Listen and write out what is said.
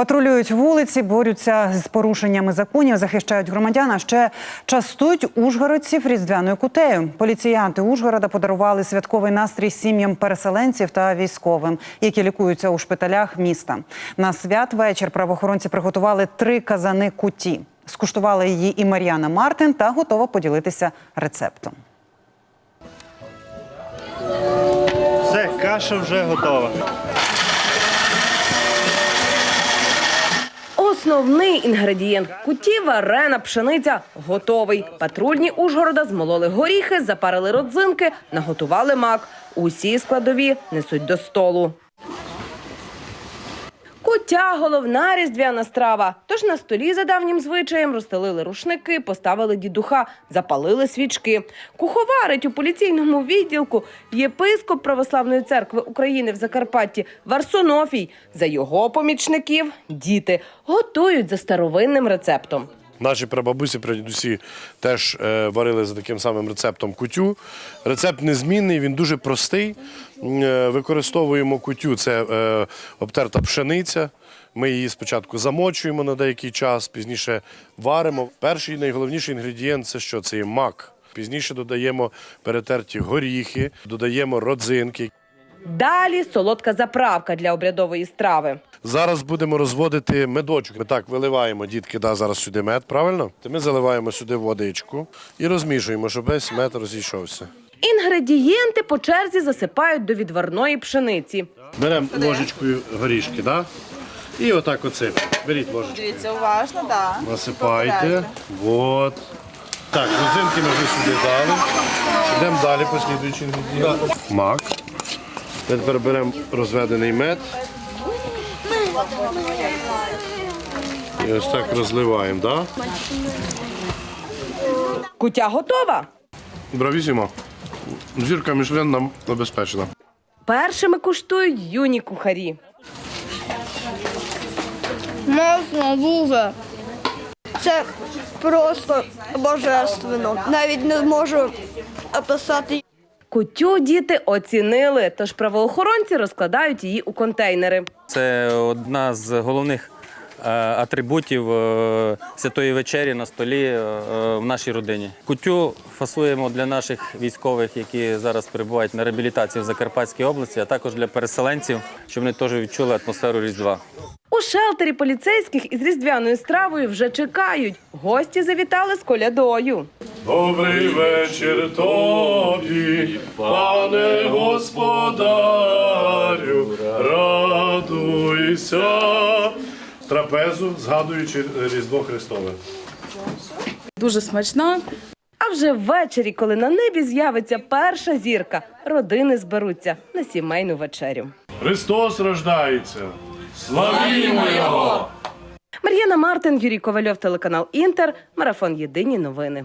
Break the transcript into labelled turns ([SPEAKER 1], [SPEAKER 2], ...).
[SPEAKER 1] Патрулюють вулиці, борються з порушеннями законів, захищають громадян, а ще частують ужгородців різдвяною кутею. Поліціянти Ужгорода подарували святковий настрій сім'ям переселенців та військовим, які лікуються у шпиталях міста. На святвечір правоохоронці приготували три казани куті. Скуштувала її і Мар'яна Мартин та готова поділитися рецептом.
[SPEAKER 2] Все, каша вже готова.
[SPEAKER 3] Основний інгредієнт куті варена пшениця готовий. Патрульні Ужгорода змололи горіхи, запарили родзинки, наготували мак. Усі складові несуть до столу. Кутя – головна різдвяна страва. Тож на столі за давнім звичаєм розстелили рушники, поставили дідуха, запалили свічки. Куховарить у поліційному відділку єпископ Православної церкви України в Закарпатті Варсонофій. За його помічників діти готують за старовинним рецептом.
[SPEAKER 4] Наші прабабусі, прадідусі теж е, варили за таким самим рецептом кутю. Рецепт незмінний, він дуже простий. Е, Використовуємо кутю, це е, обтерта пшениця. Ми її спочатку замочуємо на деякий час, пізніше варимо. Перший найголовніший інгредієнт це що? Це є мак. Пізніше додаємо перетерті горіхи, додаємо родзинки.
[SPEAKER 3] Далі солодка заправка для обрядової страви.
[SPEAKER 4] Зараз будемо розводити медочок. Ми так виливаємо, дітки, да, зараз сюди мед, правильно? Ми заливаємо сюди водичку і розмішуємо, щоб весь мед розійшовся.
[SPEAKER 3] Інгредієнти по черзі засипають до відварної пшениці.
[SPEAKER 4] Беремо ложечкою горішки, да? І отак оце. Беріть ложечку.
[SPEAKER 5] Дивіться, уважно, да.
[SPEAKER 4] Насипайте. Вот. Так, родзинки ми вже сюди дали. Йдемо далі, послідуючий інгредієнт. Мак. Тепер беремо розведений мед. І ось так розливаємо, так? Да?
[SPEAKER 3] Кутя готова.
[SPEAKER 4] Бравісімо. Зірка Мішлен нам обезпечена.
[SPEAKER 3] Першими куштують юні кухарі.
[SPEAKER 6] Можна дуже. Це просто божественно. Навіть не можу описати.
[SPEAKER 3] Кутю діти оцінили, тож правоохоронці розкладають її у контейнери.
[SPEAKER 7] Це одна з головних е, атрибутів е, святої вечері на столі е, в нашій родині. Кутю фасуємо для наших військових, які зараз перебувають на реабілітації в Закарпатській області, а також для переселенців, щоб вони теж відчули атмосферу Різдва.
[SPEAKER 3] У шелтері поліцейських із різдвяною стравою вже чекають. Гості завітали з колядою.
[SPEAKER 4] Добрий вечір тобі, пане господарю, радуйся. Трапезу, згадуючи Різдво Христове.
[SPEAKER 5] Дуже смачно.
[SPEAKER 3] А вже ввечері, коли на небі з'явиться перша зірка, родини зберуться на сімейну вечерю.
[SPEAKER 4] Христос рождається. Славімо Його!
[SPEAKER 3] Мар'яна Мартин, Юрій Ковальов, телеканал Інтер, марафон Єдині новини.